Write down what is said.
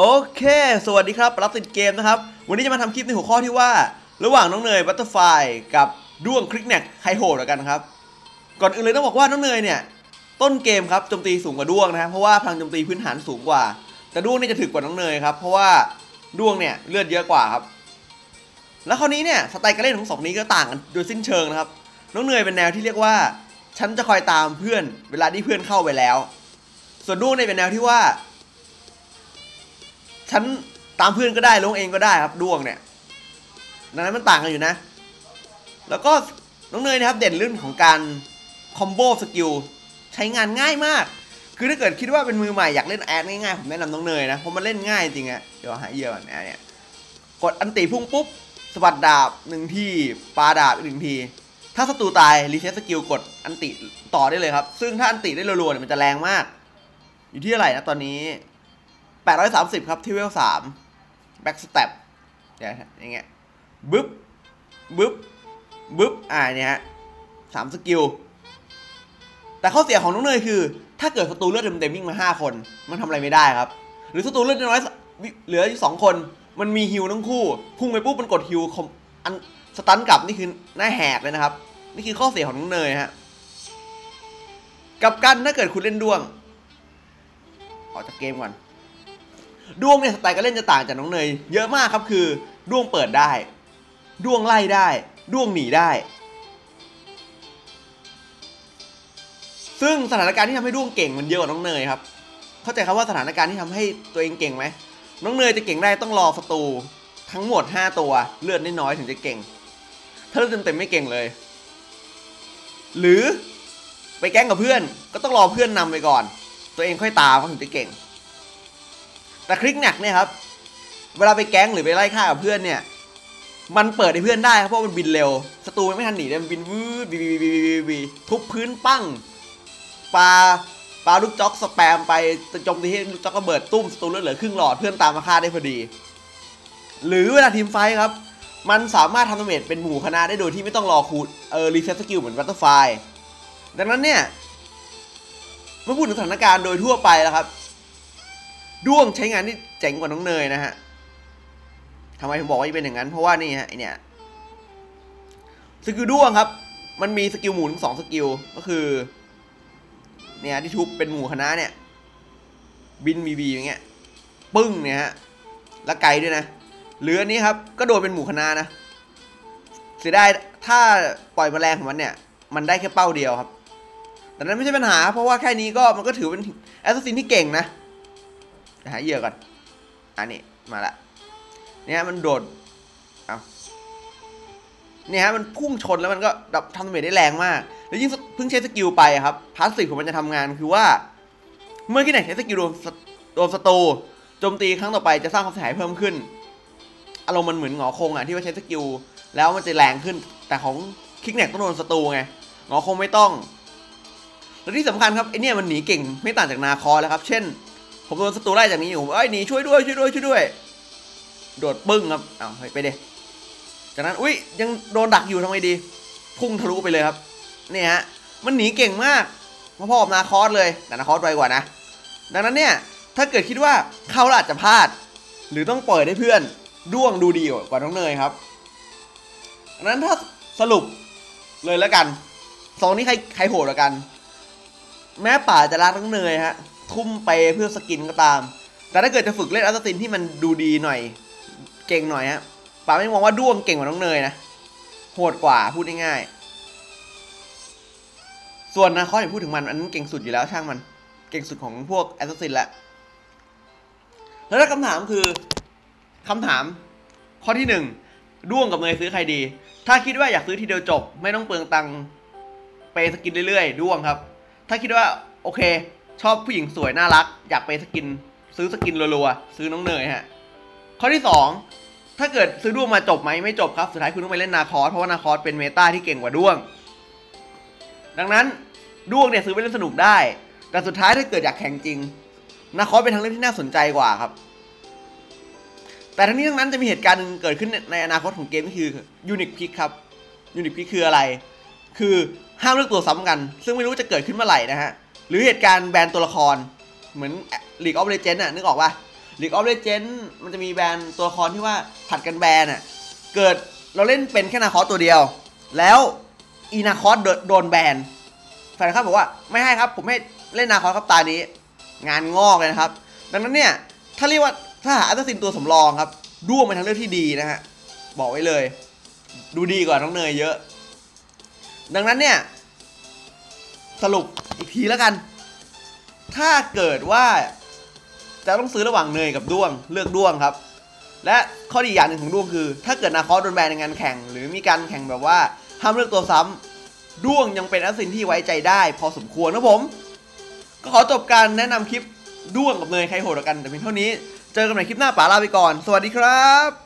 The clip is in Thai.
โอเค สวัสดีครับ รับติดเกมนะครับ วันนี้จะมาทำคลิปในหัวข้อที่ว่า ระหว่างน้องเนยบัตเตอร์ไฟกับด้วงคลิกแน็กใครโหดกันครับ ก่อนอื่นเลยต้องบอกว่าน้องเนยเนี่ย ต้นเกมครับโจมตีสูงกว่าด้วงนะครับเพราะว่าพลังโจมตีพื้นฐานสูงกว่า แต่ด้วงนี่จะถึกกว่าน้องเนยครับ เพราะว่าด้วงเนี่ยเลือดเยอะกว่าครับ แล้วคราวนี้เนี่ยสไตล์การเล่นของสองนี้ก็ต่างกันโดยสิ้นเชิงนะครับ น้องเนยเป็นแนวที่เรียกว่า ฉันจะคอยตามเพื่อนเวลาที่เพื่อนเข้าไปแล้ว ส่วนด้วงเนี่ยเป็นแนวที่ว่า ฉันตามเพื่อนก็ได้ลงเองก็ได้ครับดวงเนี่ยดังนั้นมันต่างกันอยู่นะ แล้วก็น้องเนยนะครับเด่นเรื่องของการคอมโบสกิลใช้งานง่ายมาก คือถ้าเกิดคิดว่าเป็นมือใหม่อยากเล่นแอดง่ายๆผมแนะนำน้องเนยนะเพราะมันเล่นง่ายจริงอะเดี๋ยวหาเยื่อก่อนแอดเนี่ยกดอันติพุ่งปุ๊บสะบัดดาบหนึ่งทีปาดาบอีกหนึ่งที ถ้าศัตรูตายรีเซ็ตสกิลกดอันติต่อได้เลยครับ ซึ่งถ้าอันติได้รัวๆเนี่ยมันจะแรงมาก อยู่ที่เท่าไรนะตอนนี้ 830 ครับที่เวล3 back step เดี๋ยวอย่างเงี้ยบึ๊บบึ๊บบึ๊บอ่าเนี่ยฮะสามสกิล แต่ข้อเสียของน้องเนยคือ ถ้าเกิดศัตรูเลือดเต็มๆวิ่งมา 5 คน มันทำอะไรไม่ได้ครับ หรือศัตรูเลือดน้อยเหลืออยู่สองคนมันมีฮิวทั้งคู่ พุ่งไปปุ๊บมันกดฮิวอมอันสตันกลับนี่คือหน้าแหกเลยนะครับ นี่คือข้อเสียของน้องเนยฮะกับกันถ้าเกิดคุณเล่นด้วง ออกจากเกมก่อน ด้วงเนี่ยสไตล์การเล่นจะต่างจากน้องเนยเยอะมากครับคือ ด้วงเปิดได้ ด้วงไล่ได้ ด้วงหนีได้ ซึ่งสถานการณ์ที่ทำให้ด้วงเก่งมันเยอะกว่าน้องเนยครับ เข้าใจครับว่าสถานการณ์ที่ทำให้ตัวเองเก่งไหมน้องเนยจะเก่งได้ต้องรอศัตรูทั้งหมด 5 ตัวเลือดน้อยๆถึงจะเก่ง ถ้าเลือดเต็มๆไม่เก่งเลย หรือไปแกล้งกับเพื่อนก็ต้องรอเพื่อนนำไปก่อน ตัวเองค่อยตามเขาถึงจะเก่ง แต่คลิกหนักเนี่ยครับ เวลาไปแก๊งหรือไปไล่ฆ่ากับเพื่อนเนี่ย มันเปิดให้เพื่อนได้ครับเพราะมันบินเร็วศัตรูมันไม่ทันหนีเลยมันบินวืดบีบีบีบีบีทุบพื้นปั้งปลาปลาลูกจ็อกสแปมไปจมตีให้ลูกจ็อกระเบิดตุ้มศัตรูเลือเหลือครึ่งหลอดเพื่อนตามมาฆ่าได้พอดี หรือเวลาทีมไฟครับ มันสามารถทำดาเมจเป็นหมู่คณะได้โดยที่ไม่ต้องรอคูดเออรีเซ็ตสกิลเหมือนบัตเตอร์ไฟดังนั้นเนี่ยเมื่อพูดถึงสถานการณ์โดยทั่วไปแล้วครับ ด้วงใช้งานที่เจ๋งกว่าน้องเนยนะฮะทำไมผมบอกว่าเป็นอย่างนั้นเพราะว่านี่ฮะไอเนี่ยสกิลด้วงครับ มันมีสกิลหมุนสองสกิลก็คือ เนี่ยที่ทุบเป็นหมู่คณะเนี่ย บินบีบีอย่างเงี้ย ปึ้งเนี่ยฮะแล้วไกลด้วยนะหรืออันนี้ครับก็โดนเป็นหมู่คณะนะเสียดายถ้าปล่อยแมลงของมันเนี่ย มันได้แค่เป้าเดียวครับ แต่นั้นไม่ใช่ปัญหา เพราะว่าแค่นี้ก็มันก็ถือเป็นแอสซัสซินที่เก่งนะ หาเหยื่อก่อน อันนี้มาละ เนี่ยมันโดด เอาเนี่ยฮะมันพุ่งชนแล้วมันก็ดับทำดาเมจได้แรงมาก แล้วยิ่งเพิ่งใช้สกิลไปครับ พาสซีฟของมันจะทำงานคือว่า เมื่อที่ไหนใช้สกิลโดนโดนศัตรูโจมตีครั้งต่อไปจะสร้างความเสียหายเพิ่มขึ้น อารมณ์มันเหมือนหงอคงอะที่ว่าใช้สกิลแล้วมันจะแรงขึ้น แต่ของคิกแนกต้องโดนศัตรูไงหงอคงไม่ต้อง และที่สำคัญครับไอเนี่ยมันหนีเก่งไม่ต่างจากนาคอแล้วครับ เช่น ผมโดนศัตรูไล่จากนี้อยู่ผมเอ้ยหนีช่วยด้วยช่วยด้วยช่วยด้วย โดดปึ้งครับเอาไปเดจากนั้นอุ้ยยังโดนดักอยู่ทำไงดี พุ่งทะลุไปเลยครับเนี่ยฮะมันหนีเก่งมากมาพ่อกับนาคอสเลยแต่นาคอสไวกว่านะ ดังนั้นเนี่ยถ้าเกิดคิดว่าเขาอาจจะพลาด หรือต้องปล่อยให้เพื่อนด้วงดูดีกว่าน้องเนยครับดังนั้นถ้าสรุปเลยแล้วกันสองนี้ใครใครโหดกว่ากัน แม้ป่าจะรักน้องเนยฮะ ทุ่มไปเพื่อสกินก็ตาม แต่ถ้าเกิดจะฝึกเล่นอัสตินที่มันดูดีหน่อย เก่งหน่อยฮะป่าไม่มองว่าด้วงเก่งกว่าน้องเนยนะ โหดกว่าพูดง่ายๆ ส่วนนะข้อที่พูดถึงมันอันนั้นเก่งสุดอยู่แล้วช่างมัน เก่งสุดของพวกแอสซินแหละ แล้วถ้าคำถามคือคำถามข้อที่หนึ่งด้วงกับเนยซื้อใครดี ถ้าคิดว่าอยากซื้อทีเดียวจบ ไม่ต้องเปลืองตังค์ไปสกินเรื่อยๆด้วงครับ ถ้าคิดว่าโอเค ชอบผู้หญิงสวยน่ารัก อยากไปสกิน ซื้อสกินรัวๆ ซื้อน้องเนยฮะ ข้อที่สองถ้าเกิดซื้อด้วงมาจบไหมไม่จบครับ สุดท้ายคุณต้องไปเล่นนาคอสเพราะว่านาคอสเป็นเมตาที่เก่งกว่าด้วง ดังนั้นด้วงเนี่ยซื้อไปเล่นสนุกได้ แต่สุดท้ายถ้าเกิดอยากแข่งจริง นาคอสเป็นทางเลือกที่น่าสนใจกว่าครับ แต่ทั้งนี้ทั้งนั้นจะมีเหตุการณ์หนึ่งเกิดขึ้นในอนาคตของเกมก็คือยูนิคพิกครับยูนิคพิกคืออะไร คือห้ามเลือกตัวซ้ำกัน ซึ่งไม่รู้จะเกิดขึ้นเมื่อไหร่นะฮะ หรือเหตุการณ์แบนตัวละคร เหมือน League of Legends น่ะนึกออกปะ League of Legends มันจะมีแบนตัวละครที่ว่าผัดกันแบนอะเกิดเราเล่นเป็นแค่นาคอสตัวเดียว แล้วอีนาคอสโดนแบนแฟนครับบอกว่าไม่ให้ครับ ผมไม่เล่นนาคอสครับตานี้ งานงอกเลยนะครับ ดังนั้นเนี่ย ถ้าเรียกว่าถ้าหาอัตซินตัวสำรองครับด้วงเป็นทางเลือกที่ดีนะฮะบอกไว้เลย ดูดีกว่าน้องเนยเยอะ ดังนั้นเนี่ย สรุปอีกทีแล้วกัน ถ้าเกิดว่า จะต้องซื้อระหว่างเนยกับด้วงเลือกด้วงครับ และข้อดีอย่างหนึ่งของด้วงคือ ถ้าเกิดนาคอสโดนแบนในงานแข่ง หรือมีการแข่งแบบว่าห้ามเลือกตัวซ้ำด้วงยังเป็นอัสซินที่ไว้ใจได้ พอสมควรนะผม ก็ขอจบการแนะนำคลิปด้วงกับเนยใครโหดกันแต่เพียงเท่านี้ เจอกันใหม่คลิปหน้าป๋าลาไปก่อน สวัสดีครับ